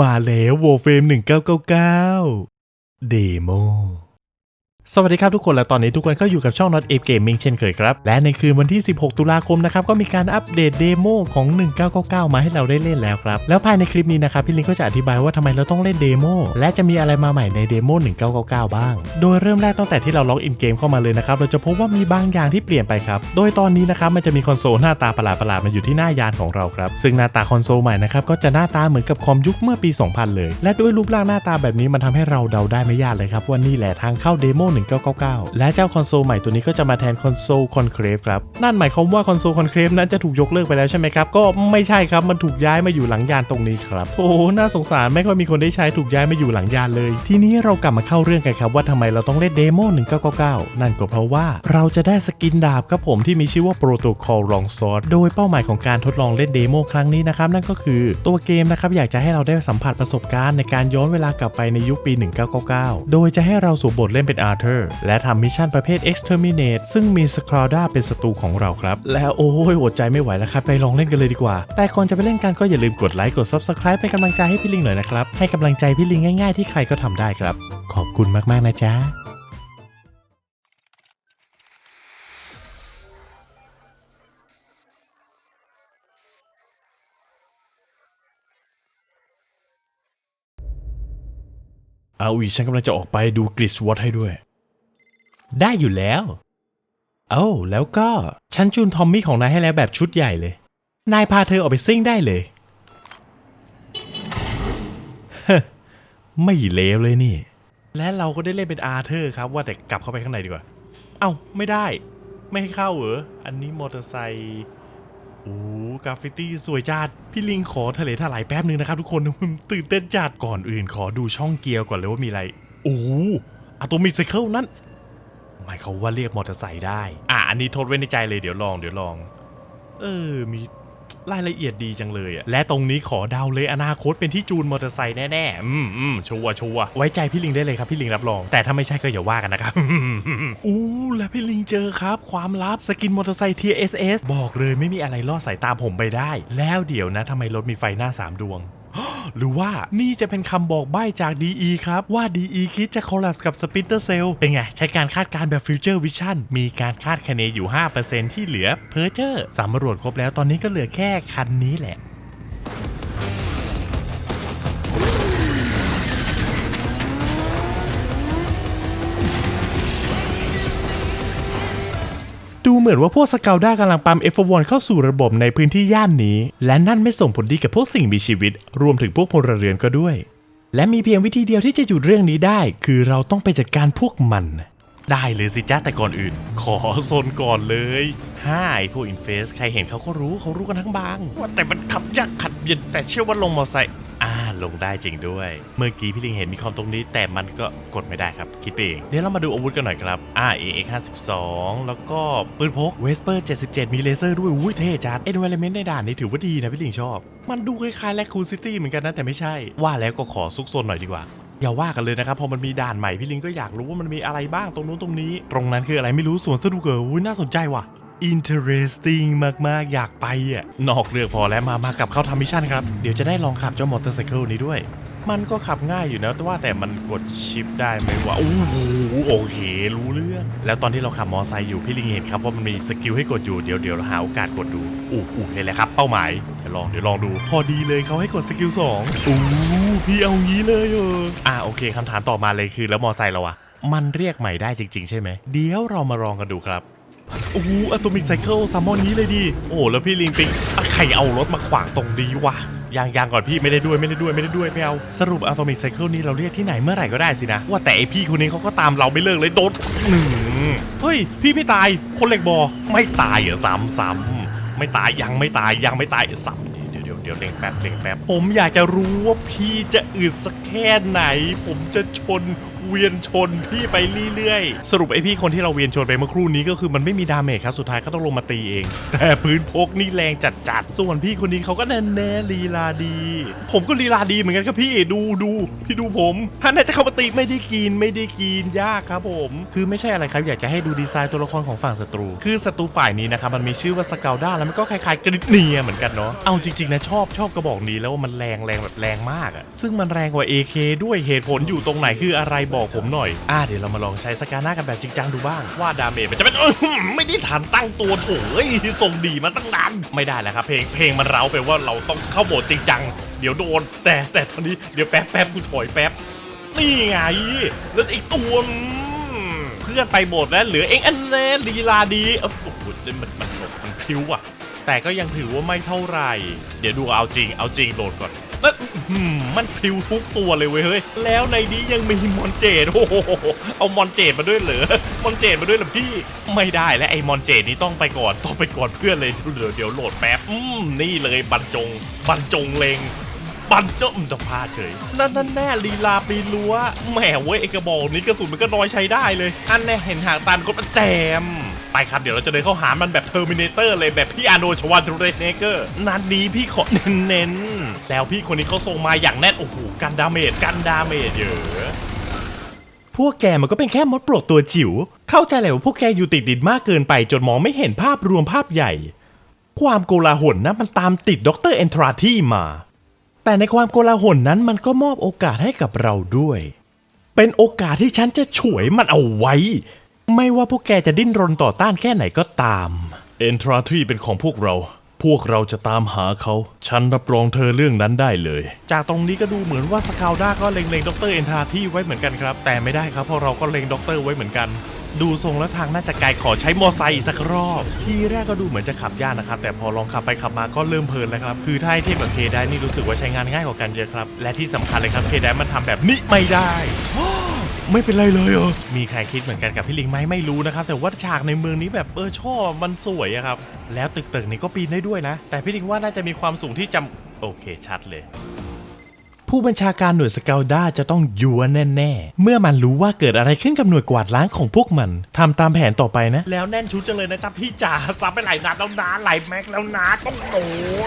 มาแล้วโวเฟม1999 เดโม สวัสดีครับทุกคนและตอนนี้ทุกคนก็อยู่กับช่อง Not Ape Gaming เช่นเคยครับ และในคืนวันที่ 16 ตุลาคมนะครับก็มีการอัปเดตเดโมของ 1999 มาให้เราได้เล่นแล้วครับ แล้วภายในคลิปนี้นะครับพี่ลิงก็จะอธิบายว่าทำไมเราต้องเล่นเดโมและจะมีอะไรมาใหม่ในเดโม1999 บ้าง โดยเริ่มแรกตั้งแต่ที่เราล็อกอินเกมเข้ามาเลยนะครับเราจะพบว่ามีบางอย่างที่เปลี่ยนไปครับโดยตอนนี้นะครับมันจะมีคอนโซลหน้าตาประหลาดๆมาอยู่ที่หน้ายานของเราครับซึ่งหน้าตาคอนโซลใหม่นะครับก็จะหน้าตาเหมือนกับคอมยุคเมื่อปี 2000 เลย และด้วยรูปร่างหน้าตาแบบนี้มันทำให้เราเดาได้ไม่ยากเลยครับว่านี่แหละทางเข้าเดโม1999 และเจ้าคอนโซลใหม่ตัวนี้ก็จะมาแทนคอนโซลคอนเครฟครับ นั่นหมายความว่าคอนโซลคอนเครฟนั้นจะถูกยกเลิกไปแล้วใช่ไหมครับ ก็ไม่ใช่ครับ มันถูกย้ายมาอยู่หลังยานตรงนี้ครับ โอ้ น่าสงสารไม่ค่อยมีคนได้ใช้ถูกย้ายมาอยู่หลังยานเลย ทีนี้เรากลับมาเข้าเรื่องกันครับว่าทำไมเราต้องเล่นเดโม1999 นั่นก็เพราะว่าเราจะได้สกินดาบครับผมที่มีชื่อว่า Protocol Long Sword โดยเป้าหมายของการทดลองเล่นเดโมครั้งนี้นะครับนั่นก็คือตัวเกมนะครับอยากจะให้เราได้สัมผัสประสบการณ์ในการย้อนเวลากลับไปในยุคปี 1999 โดยจะให้เราสวมบทเล่นเป็นอาร์เธอร์และทำมิชชั่นประเภท Exterminate ซึ่งมีสคราดาเป็นศัตรูของเราครับ แล้วโอ้ยอดใจไม่ไหวแล้วครับ ไปลองเล่นกันเลยดีกว่า แต่ก่อนจะไปเล่นกันก็อย่าลืมกดไลค์กด Subscribe เป็นกำลังใจให้พี่ลิงหน่อยนะครับ ให้กำลังใจพี่ลิงง่ายๆที่ใครก็ทำได้ครับ ขอบคุณมากๆนะจ๊ะเอาอีฉันกำลังจะออกไปดูกริสวอตให้ด้วย ได้อยู่แล้ว เอ้าแล้วก็ ฉันจูนทอมมี่ของนายให้แล้วแบบชุดใหญ่เลย นายพาเธอออกไปซิ่งได้เลยไม่เลวเลยนี่ และเราก็ได้เล่นเป็นอาร์เธอร์ครับ ว่าแต่กลับเข้าไปข้างในดีกว่า เอ้าไม่ได้ ไม่ให้เข้าเหรอ อันนี้มอเตอร์ไซค์โอ้กราฟฟิตี้สวยจัด พี่ลิงขอทะเลถลายแป๊บนึงนะครับทุกคน ตื่นเต้นจัดก่อนอื่นขอดูช่องเกียร์ก่อนเลยว่ามีอะไร โอ้อะโตมิไซเคิลนั่น หมายเขามว่าเรียกมอเตอร์ไซค์ได้ อะอันนี้ทดไว้ในใจเลยเดี๋ยวลองเดี๋ยวลอง เออมีรายละเอียดดีจังเลยอะและตรงนี้ขอเดาเลยอนาคตเป็นที่จูนมอเตอร์ไซค์แน่ๆ อืมอืมชัวร์ชัวร์ไว้ใจพี่ลิงได้เลยครับพี่ลิงรับรอง แต่ถ้าไม่ใช่ก็อย่าว่ากันนะครับ อู้และพี่ลิงเจอครับ ความลับสกินมอเตอร์ไซค์ TSS บอกเลยไม่มีอะไรล่อสายตาผมไปได้ แล้วเดี๋ยวนะทำไมรถมีไฟหน้า 3 ดวง หรือว่านี่จะเป็นคำบอกใบ้จาก DE ครับ ว่า DE คิดจะคอลลับกับ Splinter Cell เป็นไง ใช้การคาดการณ์แบบ Future Vision มีการคาดคะเนอยู่ 5%ที่เหลือเพอร์เจอร์สำรวจครบแล้วตอนนี้ก็เหลือแค่คันนี้แหละ เหมือนว่าพวกสเกลด้ากำลังปั๊ม F1 เข้าสู่ระบบในพื้นที่ย่านนี้ และนั่นไม่ส่งผลดีกับพวกสิ่งมีชีวิต รวมถึงพวกพลเรือนก็ด้วย และมีเพียงวิธีเดียวที่จะหยุดเรื่องนี้ได้ คือเราต้องไปจัดการพวกมัน ได้เลยสิจ้าแต่ก่อนอื่น ขอโซนก่อนเลยฮ่าไอพวกอินเฟสใครเห็นเขาก็รู้เขารู้กันทั้งบางว่าแต่มันขับยากขัดเย็นแต่เชื่อว่าลงมอไซค์ ลงได้จริงด้วย เมื่อกี้พี่ลิงเห็นมีคอมตรงนี้แต่มันก็กดไม่ได้ครับ คิดเอง เดี๋ยวเรามาดูอาวุธกันหน่อยครับอ่า AX 52แล้วก็ปืนพก Vesper 77 มีเลเซอร์ด้วยอุ้ยเท่จัด Environment ในด่านนี้ถือว่าดีนะพี่ลิงชอบ มันดูคล้ายๆแลคคูซิตี้เหมือนกันนะแต่ไม่ใช่ ว่าแล้วก็ขอซุกซนหน่อยดีกว่าอย่าว่ากันเลยนะครับพอมันมีด่านใหม่พี่ลิงก็อยากรู้ว่ามันมีอะไรบ้างตรงนู้นตรงนี้ ตรงนั้นคืออะไรไม่รู้สวนสนุกเกอร์อุ้ยน่าสนใจว่ะ interesting มาก ๆ อยากไปอะ นอกเรื่องพอแล้วมา มากับเข้าทำมิชชั่นครับ เดี๋ยวจะได้ลองขับเจ้ามอเตอร์ไซเคิลนี้ด้วย มันก็ขับง่ายอยู่นะ แต่ว่าแต่มันกดชิปได้ไหมวะ โอ้โห โอเค รู้เรื่อง แล้วตอนที่เราขับมอไซค์อยู่ พี่ลิงเห็นครับว่ามันมีสกิลให้กดอยู่ เดี๋ยวเดี๋ยวเราหาโอกาสกดดูอู้อู้เห็นแล้วครับ เป้าหมาย เดี๋ยวลอง เดี๋ยวลองดู พอดีเลยเขาให้กดสกิลสองอู้พี่เอางี้เลยเอออ่าโอเคคำถามต่อมาเลยคือแล้วมอไซค์เราอะมันเรียกใหม่ได้จริง ๆ ใช่ไหม เดี๋ยวเรามาลองกันดูครับ โอ้โหอะตอมิกไซเคิลซัมมอนนี้เลยดีโอ้แล้วพี่ลิงปิงใครเอารถมาขวางตรงนี้วะยังยังก่อนพี่ไม่ได้ด้วยไม่ได้ด้วยไม่ได้ด้วยไม่เอาสรุปอะตอมิกไซเคิลนี้เราเรียกที่ไหนเมื่อไหร่ก็ได้สินะ ว่าแต่ไอพี่คนนี้เขาก็ตามเราไม่เลิกเลยโดนหนึ่งเฮ้ย พี่ไม่ตายคนเหล็กบอ ไม่ตายเหรอซ้ำซ้ำไม่ตายยังไม่ตายยังไม่ตายซ้ำ เดี๋ยวเดี๋ยวเดี๋ยวเล็งแป๊บเล็งแป๊บผมอยากจะรู้ว่าพี่จะอึดสักแค่ไหน ผมจะชนเวียนชนพี่ไปเรื่อยๆ สรุปไอพี่คนที่เราเวียนชนไปเมื่อครู่นี้ก็คือมันไม่มีดาเมจครับสุดท้ายก็ต้องลงมาตีเอง แต่พื้นพกนี่แรงจัดๆ ส่วนพี่คนนี้เขาก็แน่แน่ๆลีลาดี ผมก็ลีลาดีเหมือนกันครับพี่ดูดูพี่ดูผมถ้าน่าจะเข้ามาตีไม่ได้กินไม่ได้กินยากครับผม คือไม่ใช่อะไรครับอยากจะให้ดูดีไซน์ตัวละครของฝั่งศัตรู คือศัตรูฝ่ายนี้นะครับมันมีชื่อว่าสกาด้าแล้วมันก็คล้ายๆกริดเนียเหมือนกันเนาะเอาจริงๆนะชอบชอบกระบอกนี้แล้วว่ามันแรงแรงแบบแรงมากอะซึ่งมันแรงกว่า AK ด้วยเหตุผลอยู่ตรงไหนคืออะไรบอกผมหน่อย อ่าเดี๋ยวเรามาลองใช้สกาหน้ากันแบบจริงจังดูบ้าง ว่าดาเมจมันจะเป็นไม่ได้ทันตั้งตัวโถ่อ้ยส่งดีมาตั้งนานไม่ได้แล้วครับเพลงเพลงมันเร้าไปว่าเราต้องเข้าโหมดจริงจังเดี๋ยวโดน แต่แต่ตอนนี้เดี๋ยวแป๊บแป๊บกูถอยแป๊บนี่ไงแล้วอีกตัวเพื่อนไปหมดแล้วเหลือเองอันแน่ลีลาดีเอ้าโอ้โหมันมันมันมันพิ้วอะ แต่ก็ยังถือว่าไม่เท่าไหร่ เดี๋ยวดูเอาจริง เอาจริงโดดก่อนอื้มันพิวทุกตัวเลยเว้ยเฮ้ย แล้วในนี้ยังมีมอนเจดโอ้โห เอามอนเจดมาด้วยเหรอ มอนเจดมาด้วยเหรอพี่ ไม่ได้แล้วไอ้มอนเจดนี้ต้องไปก่อน ต้องไปก่อนเพื่อนเลย เดี๋ยวเดี๋ยวโหลดแป๊บ อืม นี่เลยบรรจง บรรจงเลงปันเจ้าจะพาเฉย นั่นนั่นแน่ลีลาปีนรั้วแหมเว้ยไอกระบอกนี้กระสุนมันก็น้อยใช้ได้เลย อันแน่เห็นหางตาลก็มันแจม ไปครับ เดี๋ยวเราจะเดินเข้าหามันแบบเทอร์มินเตอร์เลยแบบพี่อาโนชวันทูเรเนเกอร์นัดนี้พี่ขอเน้นๆแล้วพี่คนนี้เขาส่งมาอย่างแน่นโอ้โหกันดาเมจกันดาเมจเยอะพวกแกมันก็เป็นแค่มดโปรดตัวจิ๋ว เข้าใจแหละว่าพวกแกอยู่ติดดินมากเกินไป จนมองไม่เห็นภาพรวมภาพใหญ่ ความโกลาหลนะมันตามติดด็อกเตอร์เอนทราที่มา แต่ในความโกลาหลนั้นมันก็มอบโอกาสให้กับเราด้วย เป็นโอกาสที่ฉันจะฉวยมันเอาไว้ ไม่ว่าพวกแกจะดิ้นรนต่อต้านแค่ไหนก็ตาม เอนทราทีเป็นของพวกเรา พวกเราจะตามหาเขา ฉันรับรองเธอเรื่องนั้นได้เลย จากตรงนี้ก็ดูเหมือนว่าสกาวด้าก็เล็งๆดรเอนทราทีไว้เหมือนกันครับ แต่ไม่ได้ครับเพราะเราก็เล็งดรไว้เหมือนกัน ดูทรงแล้วทางน่าจะไกลขอใช้มอไซค์อีกสักรอบ ทีแรกก็ดูเหมือนจะขับยากนะครับ แต่พอลองขับไปขับมาก็เริ่มเพลินแล้วครับ คือถ้าให้เทียบกับเคได้นี่รู้สึกว่าใช้งานง่ายกว่ากันเยอะครับ และที่สำคัญเลยครับเคได้มันทำแบบนี้ไม่ได้ ไม่เป็นไรเลยเหรอมีใครคิดเหมือนกันกับพี่ลิงไหมไม่รู้นะครับ แต่ว่าฉากในเมืองนี้แบบเออชอบมันสวยอะครับ แล้วตึกตึกๆนี้ก็ปีนได้ด้วยนะ แต่พี่ลิงว่าน่าจะมีความสูงที่จำโอเคชัดเลยผู้บัญชาการหน่วยสเกลด้าจะต้องยัวแน่ ๆ เมื่อมันรู้ว่าเกิดอะไรขึ้นกับหน่วยกวาดล้างของพวกมันทำตามแผนต่อไปนะ แล้วแน่นชุดจังเลยนะจ๊ะพี่จ๋าซับไปหลายนัดแล้วนะหลายแม็กแล้วนะต้องโด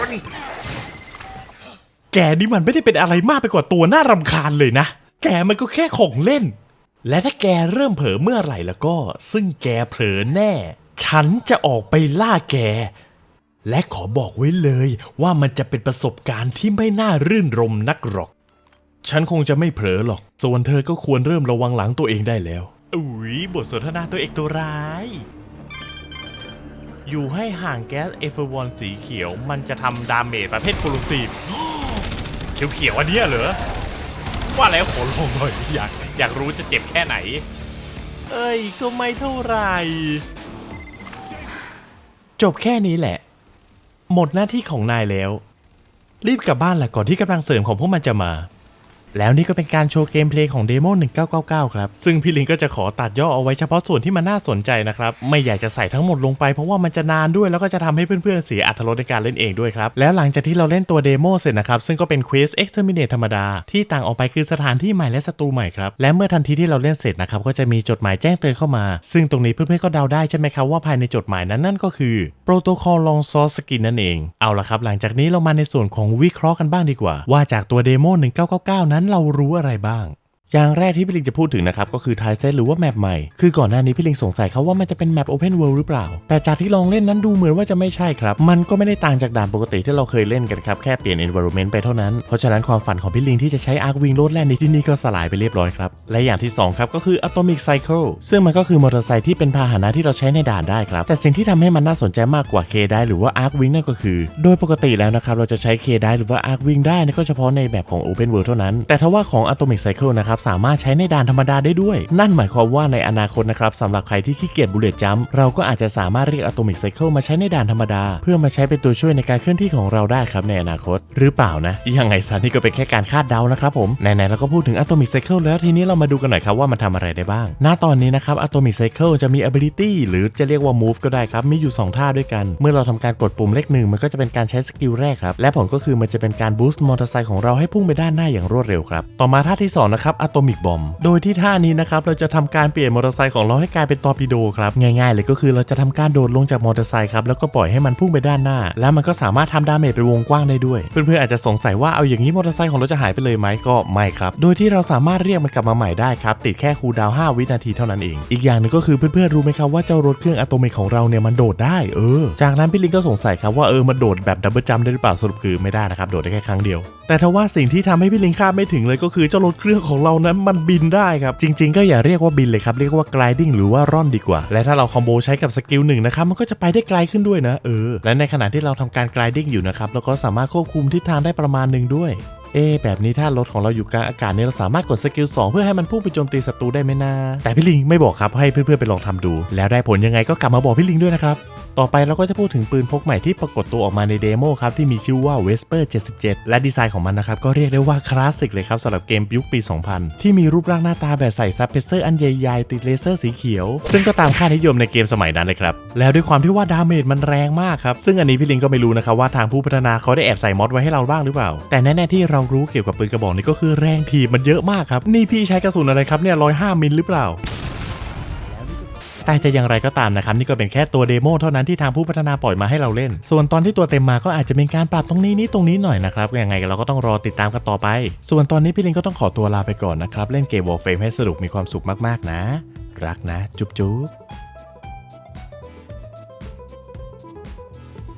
น แกนี่มันไม่ได้เป็นอะไรมากไปกว่าตัวน่ารำคาญเลยนะ แกมันก็แค่ของเล่น และถ้าแกเริ่มเผลอเมื่อไหร่แล้วก็ ซึ่งแกเผลอแน่ ฉันจะออกไปล่าแก และขอบอกไว้เลยว่ามันจะเป็นประสบการณ์ที่ไม่น่ารื่นรมนักหรอก ฉันคงจะไม่เผลอหรอก ส่วนเธอก็ควรเริ่มระวังหลังตัวเองได้แล้ว อุ๊ย บทสนทนาตัวเอกตัวร้าย อยู่ให้ห่างแก๊สเอเฟอร์วอนสีเขียว มันจะทำดาเมจประเภทโคลูซีฟเขียวๆอันเนี้ยเหรอ ว่าแล้วขอลองหน่อยอยากอยากรู้จะเจ็บแค่ไหน เอ้ยก็ไม่เท่าไหร่ จบแค่นี้แหละ หมดหน้าที่ของนายแล้ว รีบกลับบ้านแหละก่อนที่กำลังเสริมของพวกมันจะมา แล้วนี่ก็เป็นการโชว์เกมเพลย์ของเดโม1999 ครับ ซึ่งพี่ลิงก็จะขอตัดย่อเอาไว้เฉพาะส่วนที่มันน่าสนใจนะครับ ไม่อยากจะใส่ทั้งหมดลงไปเพราะว่ามันจะนานด้วยแล้วก็จะทำให้เพื่อนๆเสียอรรถรสในการเล่นเองด้วยครับ แล้วหลังจากที่เราเล่นตัวเดโมเสร็จนะครับ ซึ่งก็เป็น Quest Exterminate ธรรมดา ที่ต่างออกไปคือสถานที่ใหม่และศัตรูใหม่ครับ และเมื่อทันทีที่เราเล่นเสร็จนะครับก็จะมีจดหมายแจ้งเตือนเข้ามา ซึ่งตรงนี้เพื่อนๆก็เดาได้ใช่ไหมครับว่าภายในจดหมายนั้นนั่นก็คือโปรโตคอลลองซอสกินนั่นเองเอาละครับหลังจากนี้เรามาในส่วนของวิเคราะห์กันบ้างดีกว่า ว่าจากตัวเดโม1999 นั้นเรารู้อะไรบ้าง อย่างแรกที่พี่ลิงจะพูดถึงนะครับก็คือไทเซตหรือว่าแมปใหม่ คือก่อนหน้านี้พี่ลิงสงสัยเขาว่ามันจะเป็นแมป Open World หรือเปล่า แต่จากที่ลองเล่นนั้นดูเหมือนว่าจะไม่ใช่ครับ มันก็ไม่ได้ต่างจากด่านปกติที่เราเคยเล่นกันครับ แค่เปลี่ยน environment ไปเท่านั้น เพราะฉะนั้นความฝันของพี่ลิงที่จะใช้อาร์ควิงโลดแล่นในที่นี่ก็สลายไปเรียบร้อยครับ และอย่างที่สองครับก็คือ Atomic Cycle ซึ่งมันก็คือมอเตอร์ไซค์ที่เป็นพาหนะที่เราใช้ในด่านได้ครับแต่สิ่งที่ทำให้มันน่าสนใจมากกว่าเคได้หรือว่า Arc Wing นั่นก็คือ โดยปกติแล้วนะครับเราจะใช้เคได้หรือว่า Arc Wing ได้ก็เฉพาะในแบบของ Open World เท่านั้น แต่ถ้าว่าของ Atomic Cycle นะครับสามารถใช้ในด่านธรรมดาได้ด้วย นั่นหมายความว่าในอนาคตนะครับสำหรับใครที่ขี้เกียจบุลเลตจัมเราก็อาจจะสามารถเรียก Atomic Cycle มาใช้ในด่านธรรมดา เพื่อมาใช้เป็นตัวช่วยในการเคลื่อนที่ของเราได้ครับในอนาคต หรือเปล่านะ ยังไงซะนี่ก็เป็นแค่การคาดเดานะครับผมไหนๆเราก็พูดถึง Atomic Cycle แล้วทีนี้เรามาดูกันหน่อยครับว่ามันทำอะไรได้บ้าง ณตอนนี้นะครับ Atomic Cycle จะมี ability หรือจะเรียกว่า move ก็ได้ครับมีอยู่ 2 ท่าด้วยกัน เมื่อเราทำการกดปุ่มเลขหนึ่งมันก็จะเป็นการใช้สกิลแรกครับและผลก็คือมันจะเป็นการ boost มอเตอร์ไซค์ของเราให้พุ่งไปด้านหน้าอย่างรวดเร็วครับต่อมาท่าที่2นะครับอะตอมิกบอมโดยที่ท่านี้นะครับเราจะทำการเปลี่ยนมอเตอร์ไซค์ของเราให้กลายเป็นตอร์ปิโดครับง่ายๆเลยก็คือเราจะทำการโดดลงจากมอเตอร์ไซค์ครับแล้วก็ปล่อยให้มันพุ่งไปด้านหน้า แล้วมันก็สามารถทำดาเมจเป็นวงกว้างได้ด้วย เพื่อนๆอาจจะสงสัยว่าเอาอย่างนี้มอเตอร์ไซค์ของเราจะหายไปเลยไหมก็ไม่ครับ โดยที่เราสามารถเรียกมันกลับมาใหม่ได้ครับติดแค่คูลดาวน์5วินาทีเท่านั้นเอง อีกอย่างหนึงก็คือเพื่อนๆรู้ไหมครับว่าเจ้ารถเครื่องอะโตมิกของเราเนี่ยมันโดดได้เออ จากนั้นพี่ลิงก็สงสัยครับว่าเออมันโดดแบบดับเบิลจัมได้หรือเปล่าสรุปคือไม่ได้นะครับโดดได้แค่ครั้งเดียว แต่ทว่าสิ่งที่ทำให้พี่ลิงคาดไม่ถึงเลยก็คือเจ้ารถเครื่องของเรานั้นมันบินได้ครับ จริง ๆ ก็อย่าเรียกว่าบินเลยครับ เรียกว่า gliding หรือว่าร่อนดีกว่า และถ้าเราคอมโบใช้กับสกิลหนึ่งนะครับ มันก็จะไปได้ไกลขึ้นด้วยนะเออและในขณะที่เราทำการ gliding อยู่นะครับเราก็สามารถควบคุมทิศทางได้ประมาณหนึ่งด้วย เอะแบบนี้ถ้ารถของเราอยู่กลางอากาศเนี่ยเราสามารถกดสกิล2เพื่อให้มันพุ่งไปโจมตีศัตรูได้ไหมนะ แต่พี่ลิงไม่บอกครับให้เพื่อนๆไปลองทำดู แล้วได้ผลยังไงก็กลับมาบอกพี่ลิงด้วยนะครับต่อไปเราก็จะพูดถึงปืนพกใหม่ที่ปรากฏตัวออกมาในเดโมครับ ที่มีชื่อว่า Vesper 77 และดีไซน์ของมันนะครับ ก็เรียกได้ว่าคลาสสิกเลยครับสำหรับเกมยุคปี 2000 ที่มีรูปร่างหน้าตาแบบใส่ซับเพเซอร์อันใหญ่ๆ ติดเลเซอร์สีเขียว ซึ่งก็ตามค่านิยมในเกมสมัยนั้นเลยครับ แล้วด้วยความที่ว่าดาเมจมันแรงมากครับ ซึ่งอันนี้พี่ลิงก็ไม่รู้นะครับว่าทางผู้พัฒนาเขาได้แอบใส่มอดไว้ให้เราบ้างหรือเปล่า แต่แน่ๆที่เรารู้เกี่ยวกับปืนกระบอกนี้ก็คือแรงถีบมันเยอะมากครับ นี่พี่ใช้กระสุนอะไรครับเนี่ย105มิลหรือเปล่าแต่จะอย่างไรก็ตามนะครับ นี่ก็เป็นแค่ตัวเดโมเท่านั้นที่ทางผู้พัฒนาปล่อยมาให้เราเล่น ส่วนตอนที่ตัวเต็มมาก็อาจจะเป็นการปรับตรงนี้นี้ตรงนี้หน่อยนะครับยังไงเราก็ต้องรอติดตามกันต่อไป ส่วนตอนนี้พี่ลิงก็ต้องขอตัวลาไปก่อนนะครับ เล่นเกม Warframe ให้สนุกมีความสุขมากๆนะ รักนะ จุ๊บจุ๊บ